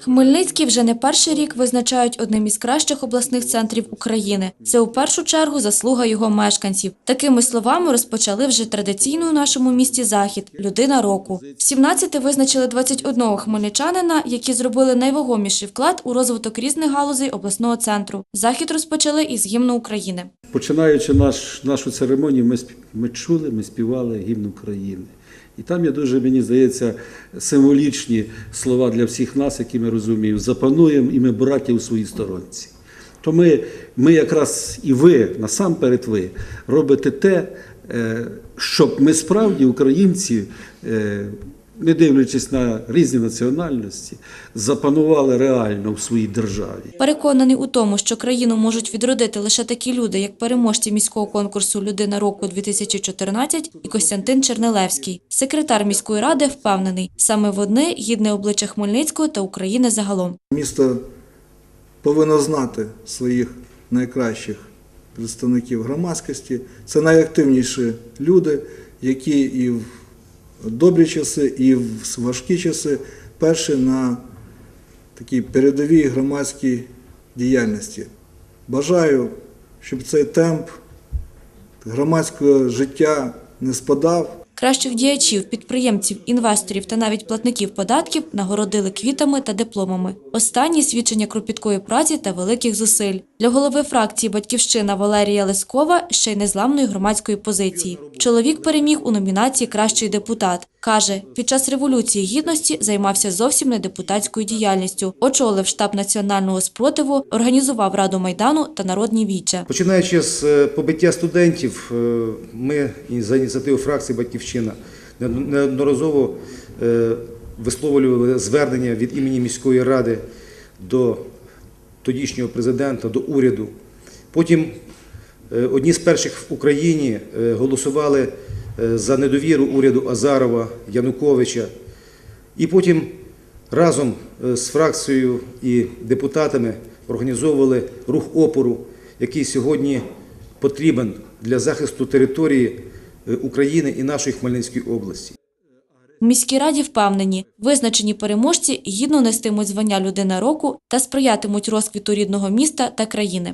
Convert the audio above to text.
Хмельницький вже не перший рік визначають одним із кращих обласних центрів України. Це у першу чергу заслуга його мешканців. Такими словами розпочали вже традиційну у нашому місті захід Людина року. В 17 визначили 21 хмельничанина, які зробили найвагоміший вклад у розвиток різних галузей обласного центру. Захід розпочали із гімну України. Починаючи наш, нашу церемонію, ми, ми чули, ми співали гімн України. І там є дуже, мені здається, символічні слова для всіх нас, які ми розуміємо. Запануємо і ми браті у своїй сторонці. То ми, ми якраз і ви, насамперед ви, робите те, е, щоб ми справді, українці, е, не дивлячись на різні національності, запанували реально в своїй державі. Переконаний у тому, що країну можуть відродити лише такі люди, як переможці міського конкурсу Людина року 2014 і Костянтин Чернелевський. Секретар міської ради впевнений, саме вони гідне обличчя Хмельницького та України загалом. Місто повинно знати своїх найкращих представників громадськості. Це найактивніші люди, які і в добрі часи, і в важкі часи перші на такій передовій громадській діяльності. Бажаю, щоб цей темп громадського життя не спадав. Кращих діячів, підприємців, інвесторів та навіть платників податків нагородили квітами та дипломами. Останні свідчення кропіткої праці та великих зусиль. Для голови фракції Батьківщина Валерія Лескова ще й незламної громадської позиції. Чоловік переміг у номінації Кращий депутат. Каже, під час революції гідності займався зовсім не депутатською діяльністю. Очолив штаб національного спротиву, організував раду майдану та народні віче. Починаючи з е, побиття студентів, е, ми за ініціативу фракції Батьківщина неодноразово е, висловлювали звернення від імені міської ради до тодішнього президента, до уряду. Потім одні з перших в Україні голосували за недовіру уряду Азарова, Януковича. І потім разом е, з фракцією і депутатами організовували рух опору, який сьогодні потрібен для захисту території е, України і нашої Хмельницької області. В міській раді впевнені, визначені переможці гідно нестимуть звання людина року та сприятимуть розквіту рідного міста та країни.